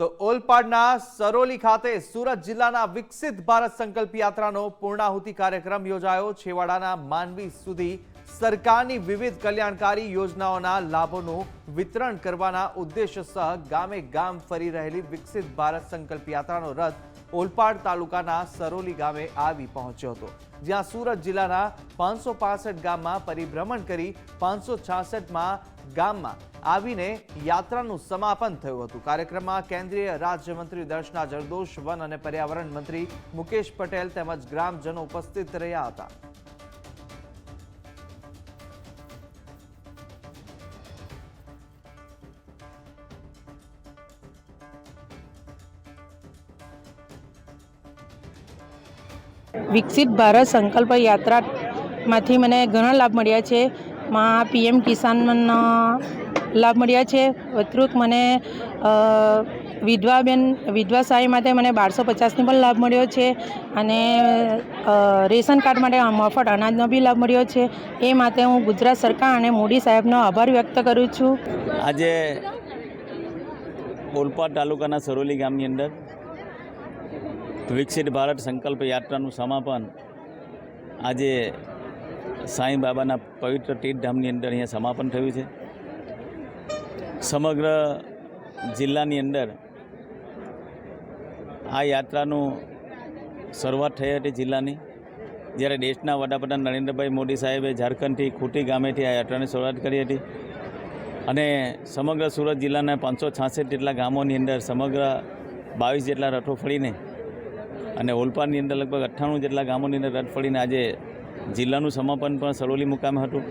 તો ઓલપાડના સરોલી ખાતે સુરત જિલ્લાના વિકસિત ભારત સંકલ્પ યાત્રાનો પૂર્ણાહુતિ કાર્યક્રમ યોજાયો. છેવાડાના માનવી સુધી સરકારની વિવિધ કલ્યાણકારી યોજનાઓના લાભોનું વિતરણ કરવાના ઉદ્દેશ્ય સહ ગામે ગામ ફરી રહેલી વિકસિત ભારત સંકલ્પ યાત્રાનો રથ ઓલપાડ તાલુકાના સરોલી ગામે આવી પહોંચ્યો હતો, જ્યાં સુરત જિલ્લાના પાંચસો ગામમાં પરિભ્રમણ કરી પાંચસો છાસઠમાં ગામમાં આવીને યાત્રાનું સમાપન થયું હતું. કાર્યક્રમમાં કેન્દ્રીય રાજ્યમંત્રી દર્શના જરદોશ વન અને પર્યાવરણ મંત્રી મુકેશ પટેલ તેમજ ગ્રામજનો ઉપસ્થિત રહ્યા હતા. વિકસિત ભારત સંકલ્પ યાત્રામાંથી મને ઘણા લાભ મળ્યા છે. માં પીએમ કિસાનનો લાભ મળ્યા છે. વતૃત મને વિધવાબેન, વિધવા સહાય માટે મને બારસો પચાસની પણ લાભ મળ્યો છે. અને રેશન કાર્ડ માટે મફત અનાજનો બી લાભ મળ્યો છે. એ માટે હું ગુજરાત સરકાર અને મોદી સાહેબનો આભાર વ્યક્ત કરું છું. આજે ઓલપાડ તાલુકાના સરોલી ગામની અંદર વિકસિત ભારત સંકલ્પ યાત્રાનું સમાપન આજે સાંઈ બાબાના પવિત્ર તીર્થધામની અંદર અહીંયા સમાપન થયું છે. સમગ્ર જિલ્લાની અંદર આ યાત્રાનું શરૂઆત થઈ હતી જિલ્લાની. જ્યારે દેશના વડાપ્રધાન નરેન્દ્રભાઈ મોદી સાહેબે ઝારખંડથી ખૂટી ગામેથી આ યાત્રાની શરૂઆત કરી હતી. અને સમગ્ર સુરત જિલ્લાના પાંચસો છાસઠ જેટલા ગામોની અંદર સમગ્ર બાવીસ જેટલા રથો ફળીને અને ઓલપાડની અંદર લગભગ અઠ્ઠાણું જેટલા ગામોની અંદર રદ પડીને આજે જિલ્લાનું સમાપન પણ સરોલી મુકામે હતું.